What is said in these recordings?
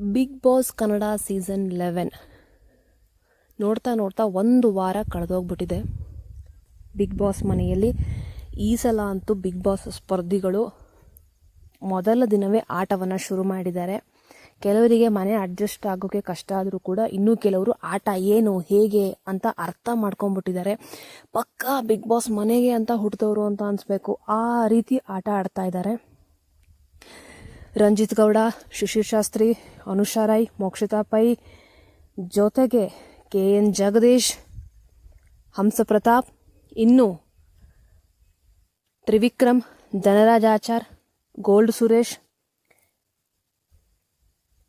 Bigg Boss Kannada season eleven ನೋಡ್ತಾ ನೋಡ್ತಾ ಒಂದು ವಾರ ಕಳೆದೋಗ್ಬಿಟ್ಟಿದೆ. ಬಿಗ್ ಬಾಸ್ ಮನೆಯಲ್ಲಿ ಈ ಸಲ ಅಂತೂ ಬಿಗ್ ಬಾಸ್ ಸ್ಪರ್ಧಿಗಳು ಮೊದಲ ದಿನವೇ ಆಟವನ್ನು ಶುರು ಮಾಡಿದ್ದಾರೆ. ಕೆಲವರಿಗೆ ಮನೆ ಅಡ್ಜಸ್ಟ್ ಆಗೋಕ್ಕೆ ಕಷ್ಟ ಆದರೂ ಕೂಡ ಇನ್ನೂ ಕೆಲವರು ಆಟ ಏನು, ಹೇಗೆ ಅಂತ ಅರ್ಥ ಮಾಡ್ಕೊಂಬಿಟ್ಟಿದ್ದಾರೆ ಪಕ್ಕಾ ಬಿಗ್ ಬಾಸ್ ಮನೆಗೆ ಅಂತ ಹುಟ್ಟಿದವರು ಅಂತ ಅನಿಸ್ಬೇಕು. ಆ ರೀತಿ ಆಟ ಆಡ್ತಾ ಇದ್ದಾರೆ. ರಂಜಿತ್ ಗೌಡ ಶಿಶಿರ್ ಶಾಸ್ತ್ರಿ, ಅನುಷಾ ರೈ ಮೋಕ್ಷಿತಾ ಪೈ, ಜೊತೆಗೆ ಕೆ ಎನ್ ಜಗದೀಶ್ ಹಂಸ ಪ್ರತಾಪ್ ಇನ್ನು ತ್ರಿವಿಕ್ರಮ್, ಧನರಾಜ್ ಆಚಾರ್, ಗೋಲ್ಡ್ ಸುರೇಶ್.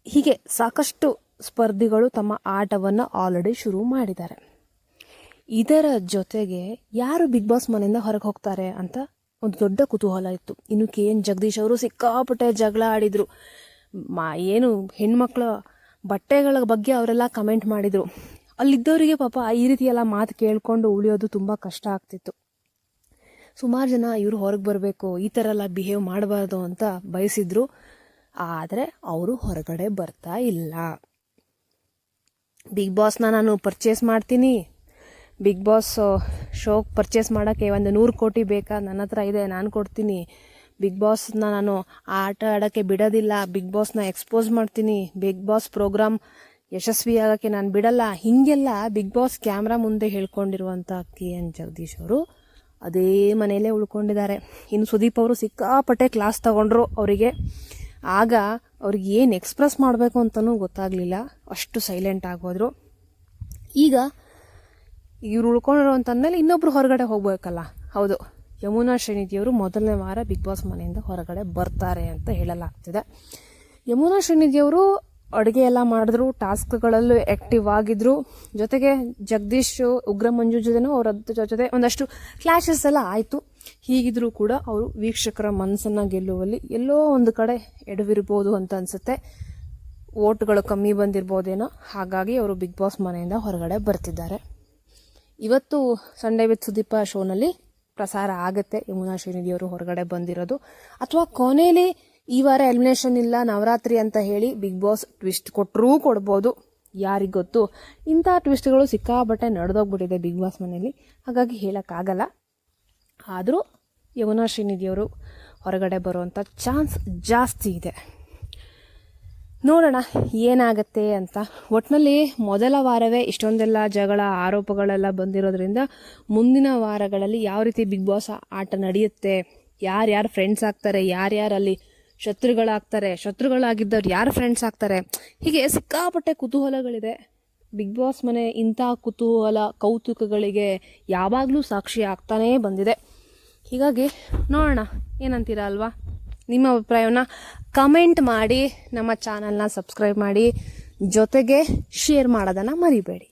ಹೀಗೆ ಸಾಕಷ್ಟು ಸ್ಪರ್ಧಿಗಳು ತಮ್ಮ ಆಟವನ್ನು ಆಲ್ರೆಡಿ ಶುರು ಮಾಡಿದ್ದಾರೆ. ಇದರ ಜೊತೆಗೆ ಯಾರು ಬಿಗ್ ಬಾಸ್ ಮನೆಯಿಂದ ಹೊರಗೆ ಹೋಗ್ತಾರೆ ಅಂತ ಒಂದು ದೊಡ್ಡ ಕುತೂಹಲ ಇತ್ತು. ಇನ್ನು ಕೆ. ಎನ್. ಜಗದೀಶ್ ಅವರು ಸಿಕ್ಕಾಪಟ್ಟೆ ಜಗಳ ಆಡಿದ್ರು. ಮಾ, ಏನು ಹೆಣ್ಮಕ್ಳ ಬಟ್ಟೆಗಳ ಬಗ್ಗೆ ಅವರೆಲ್ಲ ಕಮೆಂಟ್ ಮಾಡಿದ್ರು. ಅಲ್ಲಿದ್ದವರಿಗೆ ಪಾಪ ಈ ರೀತಿ ಎಲ್ಲ ಮಾತು ಕೇಳ್ಕೊಂಡು ಉಳಿಯೋದು ತುಂಬ ಕಷ್ಟ ಆಗ್ತಿತ್ತು. ಸುಮಾರು ಜನ ಇವರು ಹೊರಗೆ ಬರಬೇಕು, ಈ ಥರ ಎಲ್ಲ ಬಿಹೇವ್ ಮಾಡಬಾರ್ದು ಅಂತ ಬಯಸಿದ್ರು. ಆದರೆ ಅವರು ಹೊರಗಡೆ ಬರ್ತಾ ಇಲ್ಲ. ಬಿಗ್ ಬಾಸ್ನ ನಾನು ಪರ್ಚೇಸ್ ಮಾಡ್ತೀನಿ. ಬಿಗ್ ಬಾಸ್ ಶೋ ಪರ್ಚೇಸ್ ಮಾಡೋಕ್ಕೆ ಒಂದು ನೂರು ಕೋಟಿ ಬೇಕಾ? ನನ್ನ ಹತ್ರ ಇದೆ, ನಾನು ಕೊಡ್ತೀನಿ. ಬಿಗ್ ಬಾಸ್ನ ನಾನು ಆಟ ಆಡೋಕ್ಕೆ ಬಿಡೋದಿಲ್ಲ. ಬಿಗ್ ಬಾಸ್ನ ಎಕ್ಸ್ಪೋಸ್ ಮಾಡ್ತೀನಿ. ಬಿಗ್ ಬಾಸ್ ಪ್ರೋಗ್ರಾಮ್ ಯಶಸ್ವಿ ಆಗೋಕ್ಕೆ ನಾನು ಬಿಡಲ್ಲ. ಹೀಗೆಲ್ಲ ಬಿಗ್ ಬಾಸ್ ಕ್ಯಾಮ್ರಾ ಮುಂದೆ ಹೇಳ್ಕೊಂಡಿರುವಂಥ ಕೆ ಎನ್ ಜಗದೀಶ್ ಅವರು ಅದೇ ಮನೆಯಲ್ಲೇ ಉಳ್ಕೊಂಡಿದ್ದಾರೆ. ಇನ್ನು ಸುದೀಪ್ ಅವರು ಸಿಕ್ಕಾಪಟ್ಟೆ ಕ್ಲಾಸ್ ತಗೊಂಡ್ರು ಅವರಿಗೆ. ಆಗ ಅವ್ರಿಗೆ ಏನು ಎಕ್ಸ್ಪ್ರೆಸ್ ಮಾಡಬೇಕು ಅಂತಲೂ ಗೊತ್ತಾಗಲಿಲ್ಲ. ಅಷ್ಟು ಸೈಲೆಂಟ್ ಆಗೋದ್ರು ಈಗ ಇವ್ರು ಉಳ್ಕೊಂಡಿರೋ ಅಂತಂದಮೇಲೆ ಇನ್ನೊಬ್ರು ಹೊರಗಡೆ ಹೋಗ್ಬೇಕಲ್ಲ. ಹೌದು. ಯಮುನಾ ಶ್ರೀನಿಧಿಯವರು ಮೊದಲನೇ ವಾರ ಬಿಗ್ ಬಾಸ್ ಮನೆಯಿಂದ ಹೊರಗಡೆ ಬರ್ತಾರೆ ಅಂತ ಹೇಳಲಾಗ್ತಿದೆ. ಯಮುನಾ ಶ್ರೀನಿಧಿಯವರು ಅಡುಗೆ ಎಲ್ಲ ಮಾಡಿದ್ರು, ಟಾಸ್ಕ್ಗಳಲ್ಲೂ ಆ್ಯಕ್ಟಿವ್ ಆಗಿದ್ರು. ಜೊತೆಗೆ ಜಗದೀಶ್, ಉಗ್ರ ಮಂಜು ಜೊತೆನೂ ಅವರ ಜೊತೆ ಒಂದಷ್ಟು ಕ್ಲಾಶಸ್ ಎಲ್ಲ ಆಯಿತು. ಹೀಗಿದ್ರೂ ಕೂಡ ಅವರು ವೀಕ್ಷಕರ ಮನಸ್ಸನ್ನು ಗೆಲ್ಲುವಲ್ಲಿ ಎಲ್ಲೋ ಒಂದು ಕಡೆ ಎಡವಿರ್ಬೋದು ಅಂತ ಅನಿಸುತ್ತೆ. ಓಟ್ಗಳು ಕಮ್ಮಿ ಬಂದಿರ್ಬೋದೇನೋ ಹಾಗಾಗಿ ಅವರು ಬಿಗ್ ಬಾಸ್ ಮನೆಯಿಂದ ಹೊರಗಡೆ ಬರ್ತಿದ್ದಾರೆ. ಇವತ್ತು ಸಂಡೇ ವಿತ್ ಸುದೀಪ ಶೋನಲ್ಲಿ ಪ್ರಸಾರ ಆಗುತ್ತೆ. ಯಮುನಾ ಶ್ರೀನಿಧಿ ಅವರು ಹೊರಗಡೆ ಬಂದಿರೋದು. ಅಥವಾ ಕೊನೆಯಲ್ಲಿ ಈ ವಾರ ಎಲಿಮಿನೇಷನ್ ಇಲ್ಲ, ನವರಾತ್ರಿ ಅಂತ ಹೇಳಿ ಬಿಗ್ ಬಾಸ್ ಟ್ವಿಸ್ಟ್ ಕೊಟ್ಟರೂ ಕೊಡ್ಬೋದು. ಯಾರಿಗೆ ಗೊತ್ತು? ಇಂಥ ಟ್ವಿಸ್ಟ್ಗಳು ಸಿಕ್ಕಾಬಟ್ಟೆ ನಡೆದೋಗ್ಬಿಟ್ಟಿದೆ ಬಿಗ್ ಬಾಸ್ ಮನೆಯಲ್ಲಿ. ಹಾಗಾಗಿ ಹೇಳೋಕ್ಕಾಗಲ್ಲ. ಆದರೂ ಯಮುನಾ ಶ್ರೀನಿಧಿಯವರು ಹೊರಗಡೆ ಬರುವಂಥ ಚಾನ್ಸ್ ಜಾಸ್ತಿ ಇದೆ. ನೋಡೋಣ, ಏನಾಗತ್ತೆ ಅಂತ. ಒಟ್ಟಿನಲ್ಲಿ ಮೊದಲ ವಾರವೇ ಇಷ್ಟೊಂದೆಲ್ಲ ಜಗಳ, ಆರೋಪಗಳೆಲ್ಲ ಬಂದಿರೋದ್ರಿಂದ ಮುಂದಿನ ವಾರಗಳಲ್ಲಿ ಯಾವ ರೀತಿ ಬಿಗ್ ಬಾಸ್ ಆಟ ನಡೆಯುತ್ತೆ ಯಾರ್ಯಾರು ಫ್ರೆಂಡ್ಸ್ ಆಗ್ತಾರೆ ಯಾರ್ಯಾರಲ್ಲಿ ಶತ್ರುಗಳಾಗ್ತಾರೆ, ಶತ್ರುಗಳಾಗಿದ್ದವ್ರು ಯಾರು ಫ್ರೆಂಡ್ಸ್ ಆಗ್ತಾರೆ, ಹೀಗೆ ಸಿಕ್ಕಾಪಟ್ಟೆ ಕುತೂಹಲಗಳಿದೆ. ಬಿಗ್ ಬಾಸ್ ಮನೆ ಇಂಥ ಕುತೂಹಲ, ಕೌತುಕಗಳಿಗೆ ಯಾವಾಗಲೂ ಸಾಕ್ಷಿ ಆಗ್ತಾನೇ ಬಂದಿದೆ. ಹೀಗಾಗಿ ನೋಡೋಣ, ಏನಂತೀರಾ ಅಲ್ವಾ? ನಿಮ್ಮ ಅಭಿಪ್ರಾಯವನ್ನು ಕಮೆಂಟ್ ಮಾಡಿ ನಮ್ಮ ಚಾನಲ್ನ ಸಬ್ಸ್ಕ್ರೈಬ್ ಮಾಡಿ ಜೊತೆಗೆ ಶೇರ್ ಮಾಡೋದನ್ನು ಮರಿಬೇಡಿ.